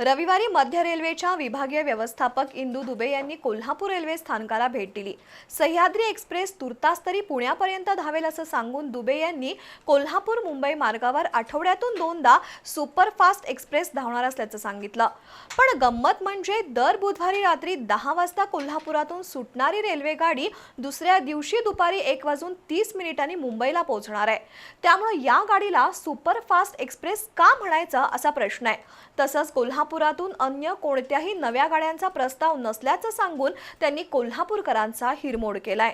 रविवारी मध्य रेल्वेच्या विभागीय व्यवस्थापक इंदू दुबे यांनी कोल्हापूर रेल्वे स्थानकाला भेट दिली. सह्याद्री एक्सप्रेस तुर्तास तरी पुण्यापर्यंत धावेल असं सांगून दुबे यांनी कोल्हापूर मुंबई मार्गावर आठवड्यातून दोनदा सुपरफास्ट एक्सप्रेस धावणार असल्याचं सांगितलं. पण गंमत म्हणजे दर बुधवारी रात्री दहा वाजता कोल्हापुरातून सुटणारी रेल्वे गाडी दुसऱ्या दिवशी दुपारी एक वाजून तीस मिनिटांनी मुंबईला पोहोचणार आहे. त्यामुळे या गाडीला सुपरफास्ट एक्सप्रेस का म्हणायचं असा प्रश्न आहे. तसंच कोल्हापूर कोल्हापुरातून अन्य कोणत्याही नव्या गाड्यांचा प्रस्ताव नसल्याचं सांगून त्यांनी कोल्हापूरकरांचा हिरमोड केलाय.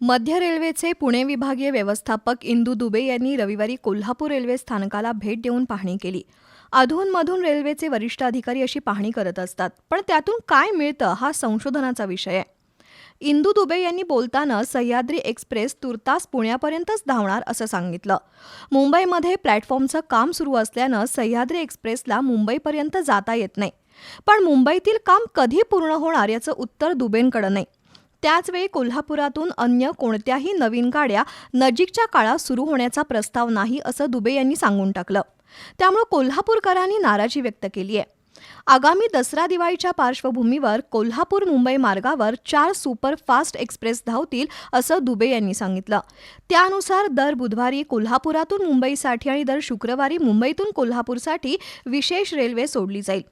मध्य रेल्वेचे पुणे विभागीय व्यवस्थापक इंदू दुबे यांनी रविवारी कोल्हापूर रेल्वे स्थानकाला भेट देऊन पाहणी केली. अधूनमधून रेल्वेचे वरिष्ठ अधिकारी अशी पाहणी करत असतात. पण त्यातून काय मिळतं हा संशोधनाचा विषय आहे. इंदू दुबे यांनी बोलताना सह्याद्री एक्सप्रेस तुर्तास पुण्यापर्यंतच धावणार असं सांगितलं. मुंबईमध्ये प्लॅटफॉर्मचं काम सुरू असल्यानं सह्याद्री एक्सप्रेसला मुंबईपर्यंत जाता येत नाही. पण मुंबईतील काम कधी पूर्ण होणार याचं उत्तर दुबेंकडं नाही. त्याचवेळी कोल्हापुरातून अन्य कोणत्याही नवीन गाड्या नजीकच्या काळात सुरू होण्याचा प्रस्ताव नाही असं दुबे यांनी सांगून टाकलं. त्यामुळे कोल्हापूरकरांनी नाराजी व्यक्त केली आहे. आगामी दसरा दिवाळीच्या पार्श्वभूमीवर कोल्हापूर मुंबई मार्गावर चार सुपर फास्ट एक्सप्रेस धावतील असं दुबे यांनी सांगितलं. त्यानुसार दर बुधवारी कोल्हापुरातून मुंबईसाठी आणि दर शुक्रवारी मुंबईतून कोल्हापूरसाठी विशेष रेल्वे सोडली जाईल.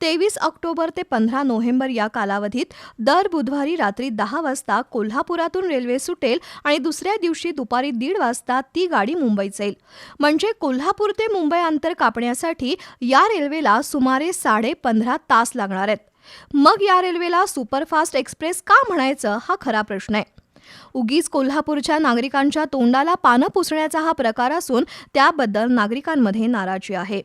तेवीस ऑक्टोबर ते पंधरा नोव्हेंबर या कालावधीत दर बुधवारी रात्री दहा वाजता कोल्हापुरातून रेल्वे सुटेल आणि दुसऱ्या दिवशी दुपारी दीड वाजता ती गाडी मुंबईत जाईल. म्हणजे कोल्हापूर ते मुंबई अंतर कापण्यासाठी या रेल्वेला सुमारे साडे पंधरा तास लागणार आहेत. मग या रेल्वेला सुपरफास्ट एक्सप्रेस का म्हणायचं हा खरा प्रश्न आहे. उगीच कोल्हापूरच्या नागरिकांच्या तोंडाला पानं पुसण्याचा हा प्रकार असून त्याबद्दल नागरिकांमध्ये नाराजी आहे.